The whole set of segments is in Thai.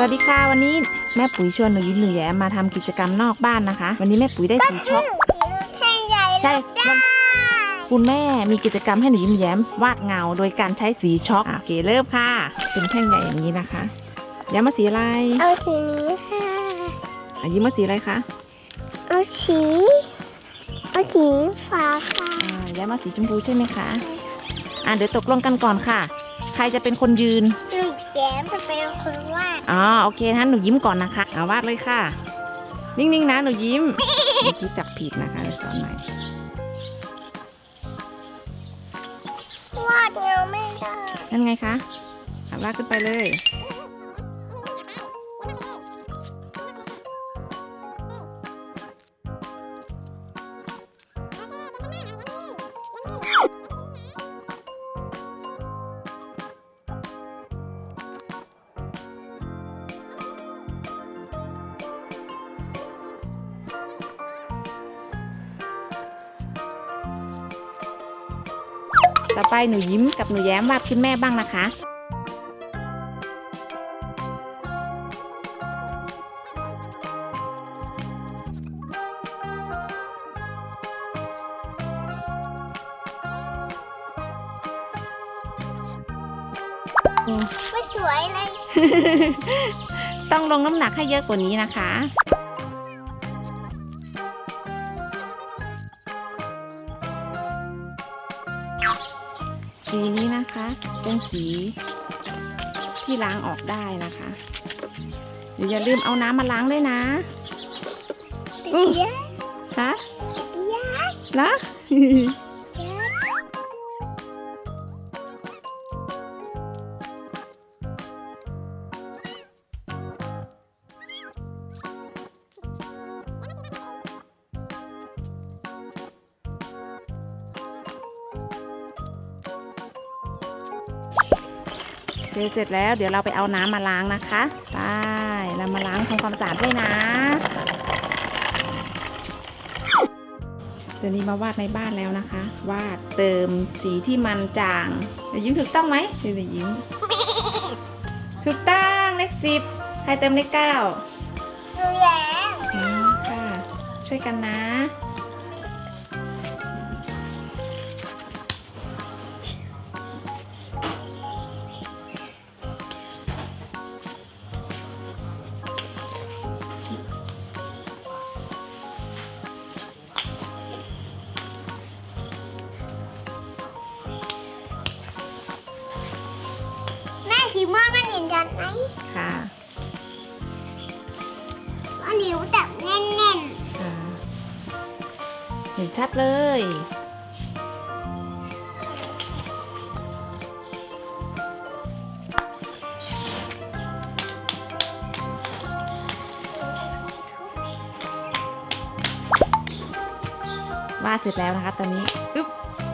วัสดีค่ะวันนี้แม่ปุ๋ยชวนหนูยิ้มหนูแย้มมาทำกิจกรรมนอกบ้านนะคะ วันนี้แม่ปุ๋ยได้สีช็อกใช่ใหญ่ใช่มันคุณแม่มีกิจกรรมให้หนูยิ้มแย้มวาดเงาโดยการใช้สีช็อกอะโอเคเริ่มค่ะ เป็นแท่งใหญ่อย่างนี้นะคะย้มมาสีอะไรเอาสีนี้ค่ะอะยิ้มมาสีอะไรคะเอาสีเอาสีฟ้าค่ะอ่าย้มมาสีชมพูใช่ไหมคะอะเดี๋ยวตกลงกันก่อนค่ะ ใครจะเป็นคนยืน หนูแย้มจะเป็นคนวาดอ๋อโอเคงั้นหนูยิ้มก่อนนะคะเอาวาดเลยค่ะ นิ่งๆนะหนูยิ้มเมื่อกี้จับผิดนะคะเดี๋ยวสอนใหม่วาดเงาไม่ได้นั่นไงคะเอาลากขึ้นไปเลย ต่อไปหนูยิ้มกับหนูแย้มวาดขึ้นแม่บ้างนะคะ ไม่สวยเลย ต้องลงน้ำหนักให้เยอะกว่านี้นะคะ สีนี้นะคะ เป็นสีที่ล้างออกได้นะคะเดี๋ยวอย่าลืมเอาน้ำมาล้างด้วยนะอื้อเย้คะเย้นะ เสร็จเสร็จแล้วเดี๋ยวเราไปเอาน้ำมาล้างนะคะไปเรามาล้างทำความสะอาดด้วยนะเดี๋ยวนี้มาวาดในบ้านแล้วนะคะ วาดเติมสีที่มันจางเดี๋ยวยิ้มถูกต้องไหมเดี๋ยวยิ้มถูกต้องเลขสิบใครเติมเลขเก้าหนูแย้มอืมค่ะช่วยกันนะ สีม่วงมันเห็นชัดไหมค่ะว่านิ้วจับแน่นค่ะเห็นชัดเลย วาดเสร็จแล้วนะคะตอนนี้อึ๊บ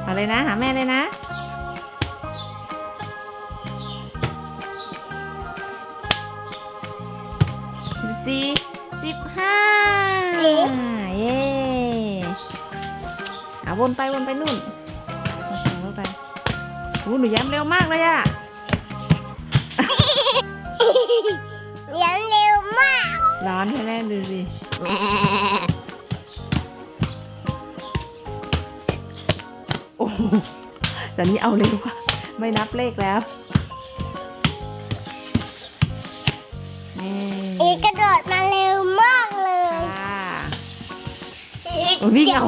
เอาเลยนะ หาแม่เลยนะ สิบสี่สิบห้าเย้เอาวนไปวนไปนู่นวนไปโอ้หนูแย้มเร็วมากเลยอะๆเดี๋ยวเร็วมาก ร้อนใช่ไหมดูสิโอ้โหแต่นี้เอาเร็วอะไม่นับเลขแล้ว นี่อีกกระโดดมาเร็วมากเลยค่ะโอ้วิ่งเอา